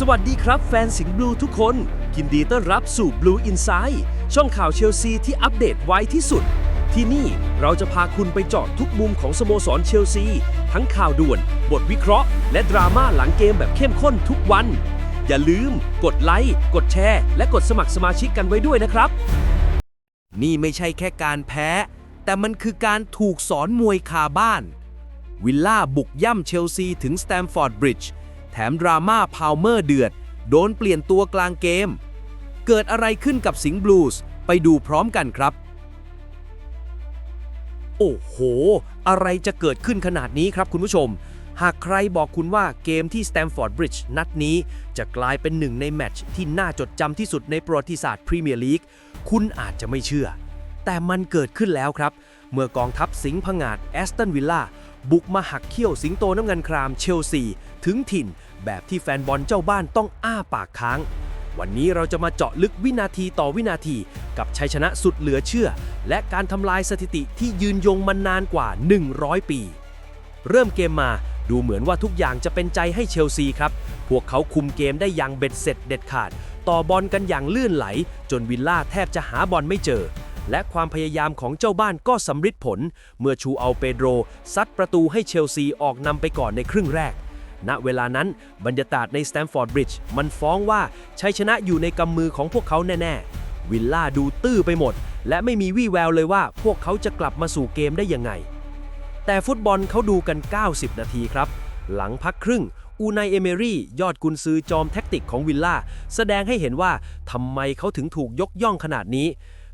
สวัสดีครับแฟนสิงห์บลูทุกคนยินดีต้อนรับสู่ Blue Inside ช่องข่าวเชลซีที่อัปเดตไวที่สุด ที่นี่เราจะพาคุณไปเจาะทุกมุมของสโมสรเชลซี ทั้งข่าวด่วน บทวิเคราะห์ และดราม่าหลังเกมแบบเข้มข้นทุกวัน อย่าลืม กดไลค์กดแชร์ และกดสมัครสมาชิกกันไว้ด้วยนะครับ นี่ไม่ใช่แค่การแพ้ แต่มันคือการถูกสอนมวยคาบ้าน วิลล่าบุกย่ำเชลซีถึงสแตมฟอร์ดบริดจ์ ถมดราม่าพาวเมอร์เดือด โดนเปลี่ยนตัวกลางเกม เกิดอะไรขึ้นกับสิงห์บลูส์ไปดูพร้อมกันครับ โอ้โห อะไรจะเกิดขึ้นขนาดนี้ครับคุณผู้ชม หากใครบอกคุณว่าเกมที่ Stamford Bridge นัดนี้จะกลายเป็นหนึ่งในแมตช์ที่น่าจดจำที่สุดในประวัติศาสตร์พรีเมียร์ลีกคุณอาจจะไม่เชื่อ แต่มันเกิดขึ้นแล้วครับ เมื่อกองทัพสิงห์ผงาดแอสตันวิลล่าบุกมาหักเขี้ยวสิงโตน้ำเงินครามเชลซี ถึงถิ่น แบบที่แฟนบอลเจ้าบ้านต้องอ้าปากค้าง วันนี้เราจะมาเจาะลึกวินาทีต่อวินาที กับชัยชนะสุดเหลือเชื่อ และการทำลายสถิติที่ยืนยงมานานกว่า 100 ปี เริ่มเกมมาดูเหมือนว่าทุกอย่างจะเป็นใจให้เชลซีครับ พวกเขาคุมเกมได้อย่างเบ็ดเสร็จเด็ดขาด ต่อบอลกันอย่างลื่นไหล จนวิลล่าแทบจะหาบอลไม่เจอ และความพยายามของเจ้าบ้านก็สำฤทธิ์ผล เมื่อชูเอาเปโดรซัดประตูให้เชลซีออกนำไปก่อนในครึ่งแรก ณเวลานั้นบรรยากาศในสแตมฟอร์ดบริดจ์มันฟ้องว่าชัยชนะอยู่ในกำมือของพวกเขาแน่ ๆ วิลล่าดูตื้อไปหมด และไม่มีวี่แววเลยว่าพวกเขาจะกลับมาสู่เกมได้ยังไง แต่ฟุตบอลเขาดูกัน 90 นาทีครับ หลังพักครึ่งอูนายเอเมรี่ยอดกุนซือจอมแท็กติกของวิลล่าแสดงให้เห็นว่าทำไมเขาถึงถูกยกย่องขนาดนี้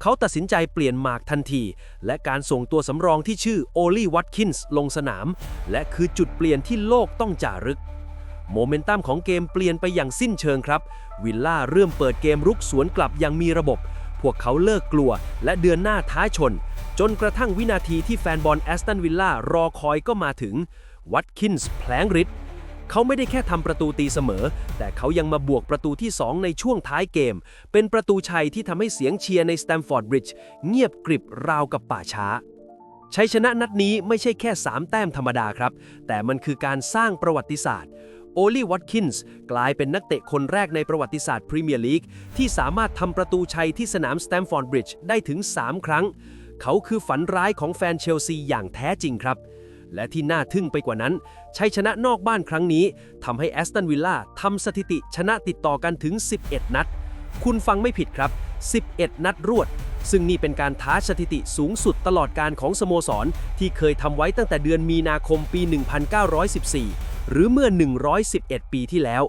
เขาตัดสินใจเปลี่ยนหมากทันที และการส่งตัวสำรองที่ชื่อโอลีวัตคินส์ลงสนาม และคือจุดเปลี่ยนที่โลกต้องจารึก โมเมนตัมของเกมเปลี่ยนไปอย่างสิ้นเชิงครับ วิลล่าเริ่มเปิดเกมรุกสวนกลับอย่างมีระบบ พวกเขาเลิกกลัว และเดือนหน้าท้าชน จนกระทั่งวินาทีที่แฟนบอลแอสตันวิลล่ารอคอยก็มาถึงวัตคินส์แผลงฤทธิ์ เขาไม่ได้แค่ทำประตูตีเสมอ แต่เขายังมาบวกประตูที่ 2 ในช่วงท้ายเกม เป็นประตูชัยที่ทำให้เสียงเชียร์ในสแตมฟอร์ดบริดจ์เงียบกริบราวกับป่าช้าชัยชนะนัดนี้ไม่ใช่แค่ 3 แต้มธรรมดาครับ แต่มันคือการสร้างประวัติศาสตร์โอลีวัตคินส์กลายเป็นนักเตะคนแรกในประวัติศาสตร์พรีเมียร์ลีกที่สามารถทำประตูชัยที่สนามสแตมฟอร์ดบริดจ์ได้ถึง 3 ครั้ง เขาคือฝันร้ายของแฟนเชลซีอย่างแท้จริงครับ และที่น่าทึ่งไปกว่านั้น ชัยชนะนอกบ้านครั้งนี้ทำให้แอสตันวิลล่าทำสถิติชนะติดต่อกันถึง 11 นัด คุณฟังไม่ผิดครับ 11 นัดรวด ซึ่งนี่เป็นการท้าสถิติสูงสุดตลอดการของสโมสร ที่เคยทำไว้ตั้งแต่เดือนมีนาคมปี 1914 หรือเมื่อ 111 ปีที่แล้ว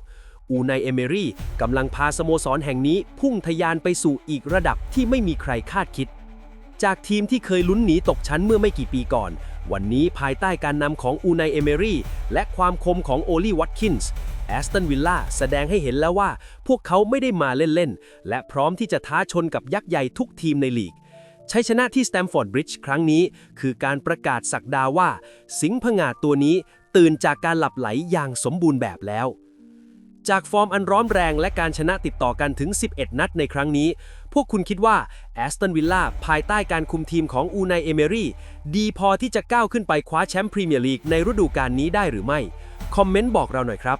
อูไนเอเมรี่กำลังพาสโมสรแห่งนี้พุ่งทะยานไปสู่อีกระดับที่ไม่มีใครคาดคิด จากทีมที่เคยลุ้นหนีตกชั้นเมื่อไม่กี่ปีก่อน วันนี้ภายใต้การนำของอูไนเอเมรี่และความคมของโอลีวัตคินส์แอสตันวิลล่าแสดงให้เห็นแล้วว่า พวกเขาไม่ได้มาเล่น ๆ และพร้อมที่จะท้าชนกับยักษ์ใหญ่ทุกทีมในลีกชัยชนะที่สแตมฟอร์ดบริดจ์ครั้งนี้ คือการประกาศสักดาว่า สิงห์ผงาตัวนี้ตื่นจากการหลับไหลอย่างสมบูรณ์แบบแล้ว จากฟอร์มอันร้อนแรงและการชนะติดต่อกันถึง 11 นัดในครั้งนี้ พวกคุณคิดว่าแอสตันวิลล่าภายใต้การคุมทีมของอูไนเอเมรี่ดีพอที่จะก้าวขึ้นไปคว้าแชมป์พรีเมียร์ลีกในฤดูกาลนี้ได้หรือไม่ คอมเมนต์บอกเราหน่อยครับ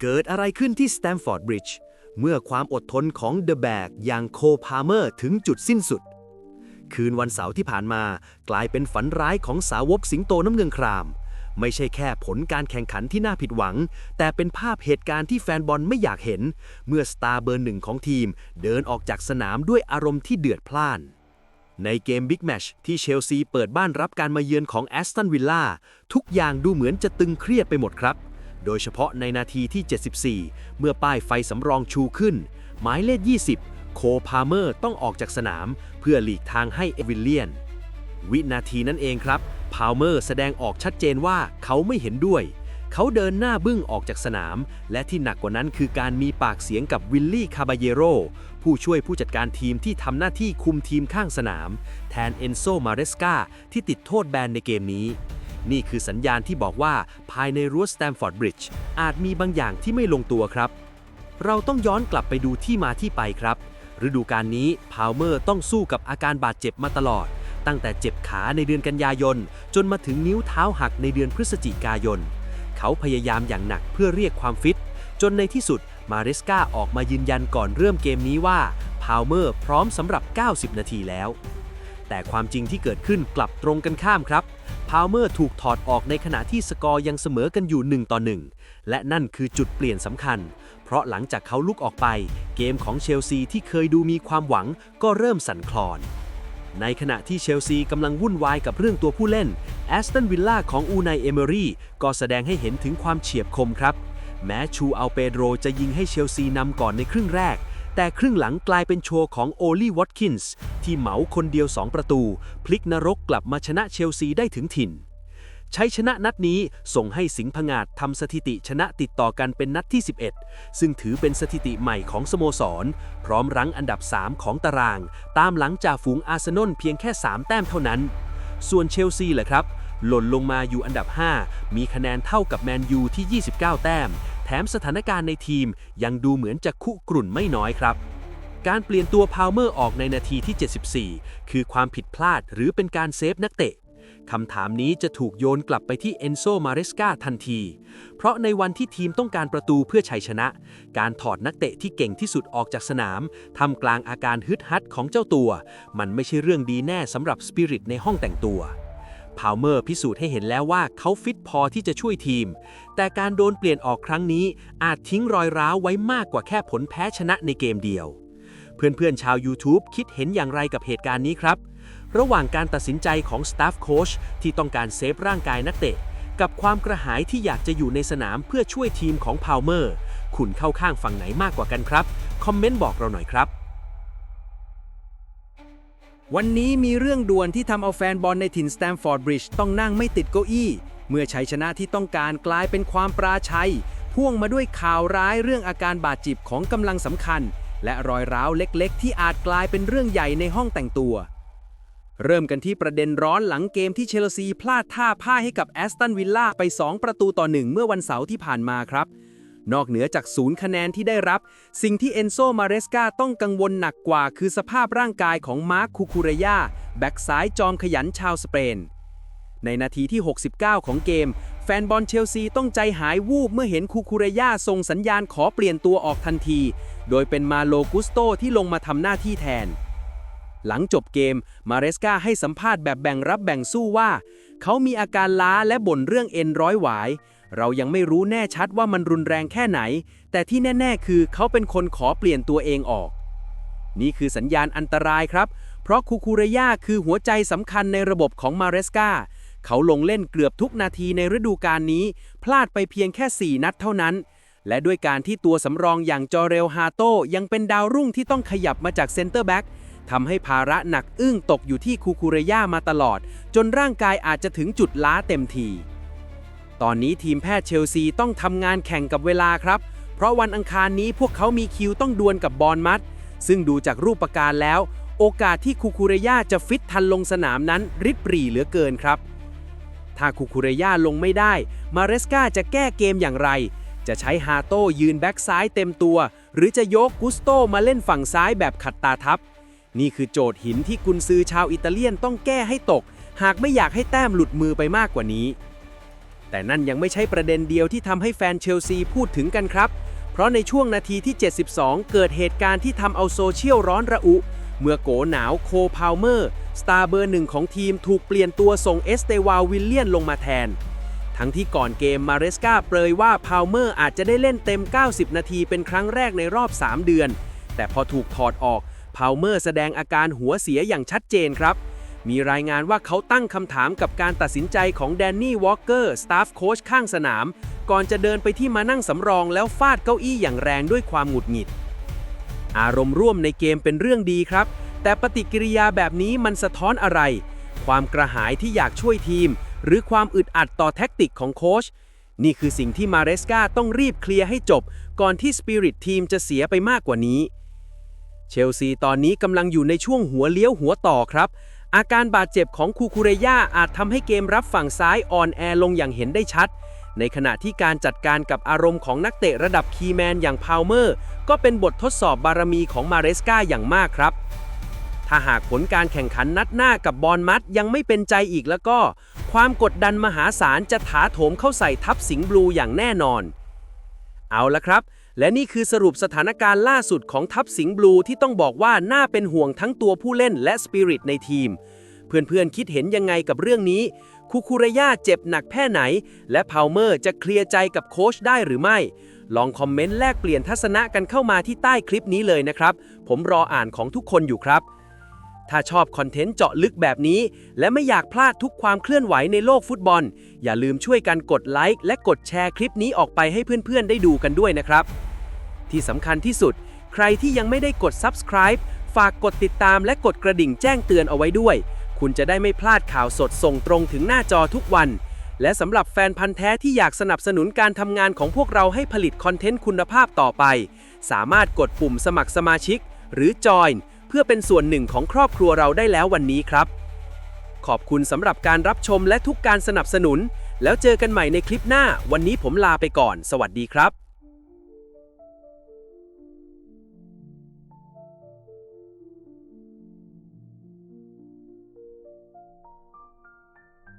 เกิดอะไรขึ้นที่สแตมฟอร์ดบริดจ์เมื่อความอดทนของเดอะแบกอย่างโคพาเมอร์ถึงจุดสิ้นสุด คืนวันเสาร์ที่ผ่านมา กลายเป็นฝันร้ายของสาวกสิงโตน้ำเงินคราม ไม่ใช่แค่ผลการแข่งขันที่น่าผิดหวัง แต่เป็นภาพเหตุการณ์ที่แฟนบอลไม่อยากเห็น เมื่อสตาร์เบอร์หนึ่งของทีม เดินออกจากสนามด้วยอารมณ์ที่เดือดพล่าน ในเกมบิ๊กแมชที่เชลซีเปิดบ้านรับการมาเยือนของแอสตันวิลล่าทุกอย่างดูเหมือนจะตึงเครียดไปหมดครับ โดยเฉพาะในนาทีที่ 74 เมื่อป้ายไฟสำรองชูขึ้น หมายเลข 20 โคพาเมอร์ต้องออกจากสนาม เพื่อหลีกทางให้เอวิลเลียน วินาทีนั้นเองครับ พาวเมอร์แสดงออกชัดเจนว่าเขาไม่เห็นด้วย เขาเดินหน้าบึ้งออกจากสนาม และที่หนักกว่านั้นคือการมีปากเสียงกับวิลลี่คาบาเยโรผู้ช่วยผู้จัดการทีมที่ทำหน้าที่คุมทีมข้างสนาม แทนเอนโซมาเรสกาที่ติดโทษแบนในเกมนี้ นี่คือสัญญาณที่บอกว่าภายในรั้วสแตมฟอร์ดบริดจ์อาจมีบางอย่างที่ไม่ลงตัวครับ เราต้องย้อนกลับไปดูที่มาที่ไปครับ ฤดูกาลนี้พาวเมอร์ต้องสู้กับอาการบาดเจ็บมาตลอด ตั้งแต่เจ็บขาในเดือนกันยายน จนมาถึงนิ้วเท้าหักในเดือนพฤศจิกายน เขาพยายามอย่างหนักเพื่อเรียกความฟิต จนในที่สุดมาเรสกาออกมายืนยันก่อนเริ่มเกมนี้ว่าพาวเมอร์พร้อมสำหรับ 90 นาทีแล้ว แต่ความจริงที่เกิดขึ้นกลับตรงกันข้ามครับพาวเมอร์ถูกถอดออกในขณะที่สกอร์ยังเสมอกันอยู่ 1 ต่อ 1 และนั่นคือจุดเปลี่ยนสำคัญ เพราะหลังจากเขาลุกออกไป เกมของเชลซีที่เคยดูมีความหวังก็เริ่มสั่นคลอน ในขณะที่เชลซีกำลังวุ่นวายกับเรื่องตัวผู้เล่นแอสตันวิลล่าของอูไนเอเมอรี่ก็แสดงให้เห็นถึงความเฉียบคมครับ แม้ชูอัลเปโดรจะยิงให้เชลซีนำก่อนในครึ่งแรก แต่ครึ่งหลังกลายเป็นโชว์ของโอลีวอตคินส์ที่เหมาคนเดียว 2 ประตู พลิกนรกกลับมาชนะเชลซีได้ถึงถิ่น ชัยชนะนัดนี้ส่งให้สิงห์พงาดทำสถิติชนะติดต่อกันเป็นนัดที่ 11 ซึ่งถือเป็นสถิติใหม่ของสโมสร พร้อมรั้งอันดับ 3 ของตาราง ตามหลังจากฝูงอาร์เซนอลเพียงแค่ 3 แต้มเท่านั้น ส่วนเชลซีแหละครับ หล่นลงมาอยู่อันดับ 5 มีคะแนนเท่ากับแมนยูที่ 29 แต้ม แถมสถานการณ์ในทีมยังดูเหมือนจะคุกรุ่นไม่น้อยครับการเปลี่ยนตัวพาวเมอร์ออกในนาทีที่ 74 คือความผิดพลาดหรือเป็นการเซฟนักเตะ คำถามนี้จะถูกโยนกลับไปที่เอนโซมาเรสกาทันที เพราะในวันที่ทีมต้องการประตูเพื่อชัยชนะ การถอดนักเตะที่เก่งที่สุดออกจากสนามทำกลางอาการฮึดฮัดของเจ้าตัว มันไม่ใช่เรื่องดีแน่สำหรับสปิริตในห้องแต่งตัวพาวเมอร์พิสูจน์ให้เห็นแล้วว่าเขาฟิตพอที่จะช่วยทีม แต่การโดนเปลี่ยนออกครั้งนี้อาจทิ้งรอยร้าวไว้มากกว่าแค่ผลแพ้ชนะในเกมเดียว เพื่อนๆชาว YouTube คิดเห็นอย่างไรกับเหตุการณ์นี้ครับ ระหว่างการตัดสินใจของ Staff Coach ที่ต้องการเซฟร่างกายนักเตะ กับความกระหายที่อยากจะอยู่ในสนามเพื่อช่วยทีมของพาวเมอร์ คุณเข้าข้างฝั่งไหนมากกว่ากันครับ คอมเมนต์บอกเราหน่อยครับ วันนี้มีเรื่องด่วนที่ทำเอาแฟนบอลในถิ่นสแตมฟอร์ดบริดจ์ต้องนั่งไม่ติดเก้าอี้ เมื่อชัยชนะที่ต้องการกลายเป็นความปราชัย พ่วงมาด้วยข่าวร้ายเรื่องอาการบาดเจ็บของกำลังสำคัญ และรอยร้าวเล็กๆ ที่อาจกลายเป็นเรื่องใหญ่ในห้องแต่งตัว เริ่มกันที่ประเด็นร้อนหลังเกมที่เชลซีพลาดท่าพ่ายให้กับแอสตันวิลล่าไป 2 ประตูต่อ1เมื่อวันเสาร์ที่ผ่านมาครับ นอกเหนือจากศูนย์คะแนนที่ได้รับ สิ่งที่เอนโซมาเรสกาต้องกังวลหนักกว่า คือสภาพร่างกายของมาร์คคูคูเรยาแบ็กซ้ายจอมขยันชาวสเปน ในนาทีที่ 69 ของเกม แฟนบอลเชลซีต้องใจหายวูบเมื่อเห็นคูคูเรยาส่งสัญญาณขอเปลี่ยนตัวออกทันที โดยเป็นมาโลกุสโตที่ลงมาทำหน้าที่แทน หลังจบเกม มาเรสกาให้สัมภาษณ์แบบแบ่งรับแบ่งสู้ว่า เขามีอาการล้าและบ่นเรื่องเอ็นร้อยหวาย เรายังไม่รู้แน่ชัดว่ามันรุนแรงแค่ไหน แต่ที่แน่ ๆ คือเขาเป็นคนขอเปลี่ยนตัวเองออก นี่คือสัญญาณอันตรายครับ เพราะคูคูเรยาคือหัวใจสำคัญในระบบของมาเรสกาเขาลงเล่นเกือบทุกนาทีในฤดูกาลนี้ พลาดไปเพียงแค่ 4 นัดเท่านั้นและด้วยการที่ตัวสำรองอย่างจอเรลฮาโตยังเป็นดาวรุ่งที่ต้องขยับมาจากเซนเตอร์แบ็ก ทำให้ภาระหนักอึ้งตกอยู่ที่คูคูเรยามาตลอด จนร่างกายอาจจะถึงจุดล้าเต็มที ตอนนี้ทีมแพทย์เชลซีต้องทำงานแข่งกับเวลาครับ เพราะวันอังคารนี้พวกเขามีคิวต้องดวลกับบอลมัด ซึ่งดูจากรูปประการแล้ว โอกาสที่คูคูเรยาจะฟิตทันลงสนามนั้นริบหรี่เหลือเกินครับ ถ้าคูคูเรยาลงไม่ได้ มาเรสกาจะแก้เกมอย่างไร จะใช้ฮาโต้ยืนแบ็กซ้ายเต็มตัว หรือจะยกกุสโตมาเล่นฝั่งซ้ายแบบขัดตาทับ นี่คือโจทย์หินที่กุนซือชาวอิตาเลียนต้องแก้ให้ตก หากไม่อยากให้แต้มหลุดมือไปมากกว่านี้ แต่นั่นยังไม่ใช่ประเด็นเดียวที่ทำให้แฟนเชลซีพูดถึงกันครับ เพราะในช่วงนาทีที่ 72 เกิดเหตุการณ์ที่ทำเอาโซเชียลร้อนระอุ เมื่อโกหนาวโคพาวเมอร์ สตาร์เบอร์หนึ่งของทีมถูกเปลี่ยนตัวส่งเอสเตวาวิลเลียนลงมาแทน ทั้งที่ก่อนเกมมาเรสกาเปรยว่าพาวเมอร์อาจจะได้เล่นเต็ม 90 นาทีเป็นครั้งแรกในรอบ 3 เดือน แต่พอถูกถอดออก พาวเมอร์แสดงอาการหัวเสียอย่างชัดเจนครับ มีรายงานว่าเขาตั้งคำถามกับการตัดสินใจของแดนนี่วอลเกอร์สตาฟโค้ชข้างสนาม ก่อนจะเดินไปที่มานั่งสำรองแล้วฟาดเก้าอี้อย่างแรงด้วยความหงุดหงิด อารมณ์ร่วมในเกมเป็นเรื่องดีครับ แต่ปฏิกิริยาแบบนี้มันสะท้อนอะไร ความกระหายที่อยากช่วยทีม หรือความอึดอัดต่อแท็กติกของโค้ชนี่คือสิ่งที่มาเรสกาต้องรีบเคลียร์ให้จบ ก่อนที่สปิริตทีมจะเสียไปมากกว่านี้ เชลซีตอนนี้กำลังอยู่ในช่วงหัวเลี้ยวหัวต่อครับ อาการบาดเจ็บของคูคูเรยาอาจทำให้เกมรับฝั่งซ้ายอ่อนแอลงอย่างเห็นได้ชัด ในขณะที่การจัดการกับอารมณ์ของนักเตะระดับคีแมนอย่างพาวเมอร์ ก็เป็นบททดสอบบารมีของมาเรสกาอย่างมากครับถ้าหากผลการแข่งขันนัดหน้ากับบอลมัดยังไม่เป็นใจอีกแล้วก็ ความกดดันมหาศาลจะถาโถมเข้าใส่ทัพสิงห์บลูอย่างแน่นอน เอาละครับ และนี่คือสรุปสถานการณ์ล่าสุดของทัพสิงห์บลูที่ต้องบอกว่าน่าเป็นห่วงทั้งตัวผู้เล่นและสปิริตในทีม เพื่อนๆคิดเห็นยังไงกับเรื่องนี้คูคูระยาเจ็บหนักแค่ไหน และพาวเมอร์จะเคลียร์ใจกับโค้ชได้หรือไม่ ลองคอมเมนต์แลกเปลี่ยนทัศนะกันเข้ามาที่ใต้คลิปนี้เลยนะครับ ผมรออ่านของทุกคนอยู่ครับถ้าชอบคอนเทนต์เจาะลึกแบบนี้ และไม่อยากพลาดทุกความเคลื่อนไหวในโลกฟุตบอล อย่าลืมช่วยกันกดไลค์และกดแชร์คลิปนี้ออกไปให้เพื่อนๆ ได้ดูกันด้วยนะครับ ที่สำคัญที่สุด ใครที่ยังไม่ได้กด subscribe ฝากกดติดตามและกดกระดิ่งแจ้งเตือนเอาไว้ด้วย คุณจะได้ไม่พลาดข่าวสดส่งตรงถึงหน้าจอทุกวัน และสำหรับแฟนพันธ์แท้ที่อยากสนับสนุนการทำงานของพวกเราให้ผลิตคอนเทนต์คุณภาพต่อไป สามารถกดปุ่มสมัครสมาชิก หรือ Join เพื่อเป็นส่วนหนึ่งของครอบครัวเราได้แล้ววันนี้ครับ ขอบคุณสำหรับการรับชมและทุกการสนับสนุน แล้วเจอกันใหม่ในคลิปหน้า วันนี้ผมลาไปก่อน สวัสดีครับ